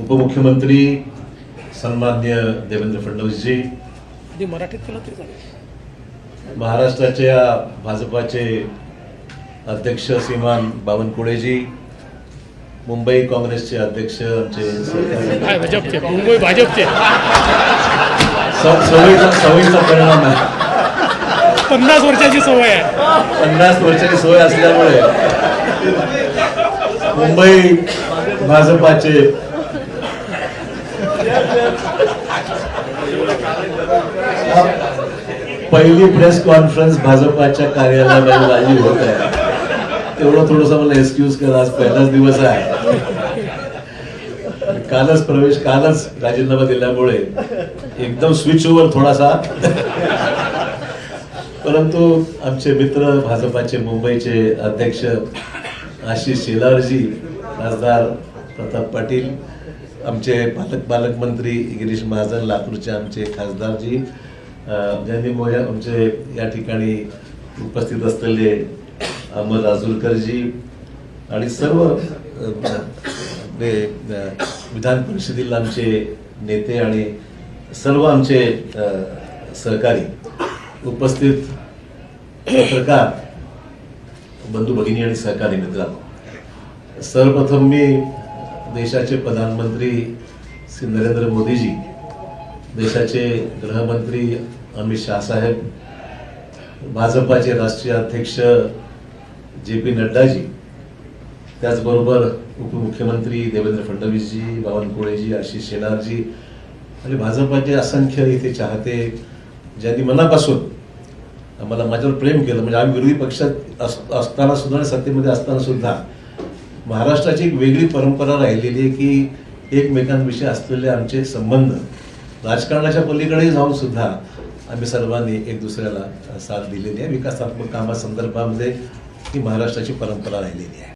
उपमुख्यमंत्री सन्मान्य देवेंद्र फडणवीसजी मराठीत महाराष्ट्राच्या भाजपाचे अध्यक्ष श्रीमान बावनकुळेजी मुंबई काँग्रेसचे अध्यक्ष आमचे मुंबई भाजपचे. सवयीचा परिणाम आहे. पन्नास वर्षाची सवय आहे. पन्नास वर्षाची सवय असल्यामुळे मुंबई भाजपाचे पहिली प्रेस कॉन्फरन्स भाजपाच्या कार्यालयामध्ये माझी होत आहे. तेवढं थोडस मला एक्सक्यूज करा आज पहिलाच दिवस आहे. कालच प्रवेश कालच राजीनामा दिल्यामुळे एकदम स्विच ओव्हर थोडासा. परंतु आमचे मित्र भाजपाचे मुंबईचे अध्यक्ष आशिष शेलारजी खासदार प्रताप पाटील आमचे पालक पालकमंत्री गिरीश महाजन लातूरचे आमचे खासदारजी ज्यांनी मोया आमचे या ठिकाणी उपस्थित असलेले अहमद राजूरकरजी आणि सर्व विधान परिषदेला आमचे नेते आणि सर्व आमचे सहकारी उपस्थित पत्रकार बंधू भगिनी आणि सहकारी मित्रांनो. सर्वप्रथम मी देशाचे प्रधानमंत्री श्री नरेंद्र मोदीजी देशाचे गृहमंत्री अमित शाहसाहेब भाजपाचे राष्ट्रीय अध्यक्ष जे पी नड्डाजी त्याचबरोबर उपमुख्यमंत्री देवेंद्र फडणवीसजी बावनकुळेजी आशिष शेलारजी आणि भाजपाचे असंख्य इथे चाहते ज्यांनी मनापासून आम्हाला माझ्यावर प्रेम केलं. म्हणजे आम्ही विरोधी पक्षात अस- असताना सुद्धा आणि सत्तेमध्ये असताना सुद्धा महाराष्ट्राची एक वेगळी परंपरा राहिलेली आहे की एकमेकांविषयी असलेले आमचे संबंध. राजकारणाच्या पलीकडे जाऊन सुद्धा आम्ही सर्वांनी एक दुसऱ्याला साथ दिलेली आहे. विकासात्मक कामासंदर्भामध्ये ही महाराष्ट्राची परंपरा राहिलेली आहे.